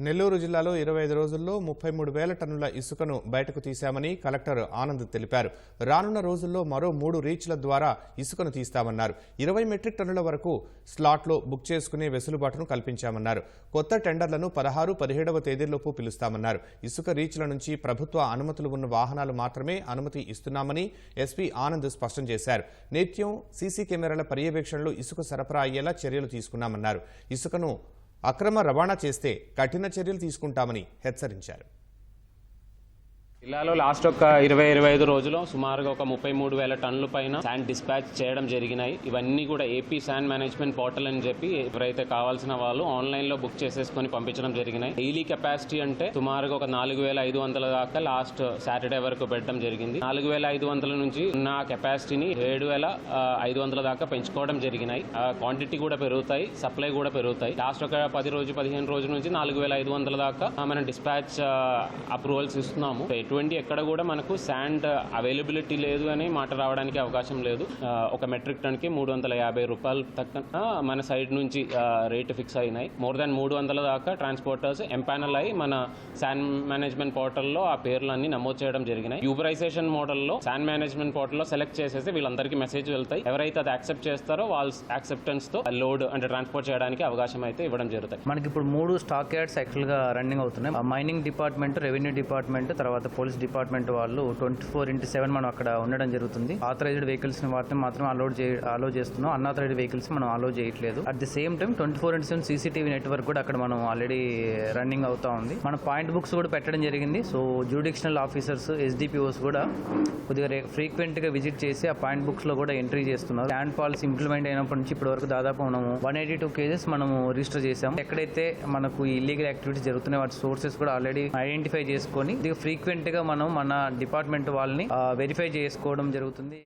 నెల్లూరు జిల్లాలో ఇరవై ఐదు రోజుల్లో ముప్పై మూడు వేల టన్నుల ఇసుకను బయటకు తీశామని కలెక్టర్ ఆనంద్ తెలిపారు. రానున్న రోజుల్లో మరో మూడు రీచ్ల ద్వారా ఇసుకను తీస్తామన్నారు. ఇరవై మెట్రిక్ టన్నుల వరకు స్లాట్లో బుక్ చేసుకునే వెసులుబాటును కల్పించామన్నారు. కొత్త టెండర్లను పదహారు పదిహేడవ తేదీలోపు పిలుస్తామన్నారు. ఇసుక రీచ్ల నుంచి ప్రభుత్వ అనుమతులు ఉన్న వాహనాలు మాత్రమే అనుమతి ఇస్తున్నామని ఎస్పీ ఆనంద్ స్పష్టం చేశారు. నిత్యం సీసీ కెమెరాల పర్యవేక్షణలో ఇసుక సరఫరా అయ్యేలా చర్యలు తీసుకున్నామన్నారు. ఇసుకను అక్రమ రవాణా చేస్తే కఠిన చర్యలు తీసుకుంటామని హెచ్చరించారు. జిల్లాలో లాస్ట్ ఒక ఇరవై ఇరవై ఐదు రోజుల్లో సుమారుగా ఒక ముప్పై మూడు వేల టన్నుల పైన శాండ్ డిస్పాచ్ చేయడం జరిగినాయి. ఇవన్నీ కూడా ఏపీ శాండ్ మేనేజ్మెంట్ పోర్టల్ అని చెప్పి ఎవరైతే కావాల్సిన వాళ్ళు ఆన్లైన్లో బుక్ చేసేసుకొని పంపించడం జరిగినాయి. డైలీ కెపాసిటీ అంటే సుమారుగా ఒక నాలుగు వేల ఐదు వందల దాకా లాస్ట్ సాటర్డే వరకు పెట్టడం జరిగింది. నాలుగు వేల ఐదు వందల నుంచి ఉన్న కెపాసిటీని ఏడు వేల ఐదు వందల దాకా పెంచుకోవడం జరిగినాయి. క్వాంటిటీ కూడా పెరుగుతాయి సప్లై కూడా పెరుగుతాయి. లాస్ట్ ఒక పది రోజు పదిహేను రోజుల నుంచి నాలుగు వేల ఐదు వందల దాకా మనం డిస్పాచ్ అప్రూవల్స్ ఇస్తున్నాము. ఎటువంటి ఎక్కడ కూడా మనకు శాండ్ అవైలబిలిటీ లేదు అని మాట రావడానికి అవకాశం లేదు. ఒక మెట్రిక్ టన్కి మూడు వందల యాభై రూపాయలు తక్కువ మన సైడ్ నుంచి రేటు ఫిక్స్ అయినాయి. మోర్ దాన్ మూడు వందల దాకా ట్రాన్స్పోర్టర్స్ ఎంపానల్ అయి మన శాండ్ మేనేజ్మెంట్ పోర్టల్లో ఆ పేర్లన్నీ నమోదు చేయడం జరిగినాయి. యూబరైజేషన్ మోడల్లో శాండ్ మేనేజ్మెంట్ పోర్టల్లో సెలెక్ట్ చేసేసి వీళ్ళందరికీ మెసేజ్ వెళ్తాయి. ఎవరైతే అది యాక్సెప్ట్ చేస్తారో వాళ్ళ యాక్సెప్టెన్స్తో లోడ్ అంటే ట్రాన్స్పోర్ట్ చేయడానికి అవకాశం అయితే ఇవ్వడం జరుగుతాయి. మనకి ఇప్పుడు మూడు స్టాక్ యార్డ్స్ యాక్చువల్గా రన్నింగ్ అవుతున్నాయి. ఆ మైనింగ్ డిపార్ట్మెంట్ రెవెన్యూ డిపార్ట్మెంట్ తర్వాత పోలీస్ డిపార్ట్మెంట్ వాళ్ళు ట్వంటీ ఫోర్ ఇంటూ సెవెన్ మనం అక్కడ ఉండడం జరుగుతుంది. ఆథరైజ్డ్ వెహికల్స్ని వాటిని మాత్రం అలౌడ్ చే అలో చేస్తున్నాం. అన్ఆథరైజ్డ్ వెహికల్స్ మనం అలో చేయట్లేదు. At the same time twenty four into seven CCTV network కూడా అక్కడ మనం ఆల్రెడీ రన్నింగ్ అవుతా ఉంది. మన పాయింట్ బుక్స్ కూడా పెట్టడం జరిగింది. సో జ్యూడిక్షనల్ ఆఫీసర్స్ ఎస్డిపిఓస్ కూడా కొద్దిగా ఫ్రీక్వెంట్గా విజిట్ చేసి ఆ పాయింట్ బుక్స్లో కూడా ఎంట్రీ చేస్తున్నారు. ల్యాండ్ పాలసీ ఇంప్లిమెంట్ అయినప్పటి నుంచి ఇప్పటి వరకు దాదాపు మనము వన్ ఎయిటీ టూ కేజెస్ మనము రిజిస్టర్ చేసాం ఎక్కడైతే మనకు ఇల్లీగల్ యాక్టివిటీస్ జరుగుతున్నాయి వాటి సోర్సెస్ కూడా ఆల్రెడీ ఐడెంటిఫై చేసుకొని ఫ్రీక్వెంట్ గా మనం మన డిపార్ట్మెంట్ వాళ్ళని వెరిఫై చేసుకోవడం జరుగుతుంది.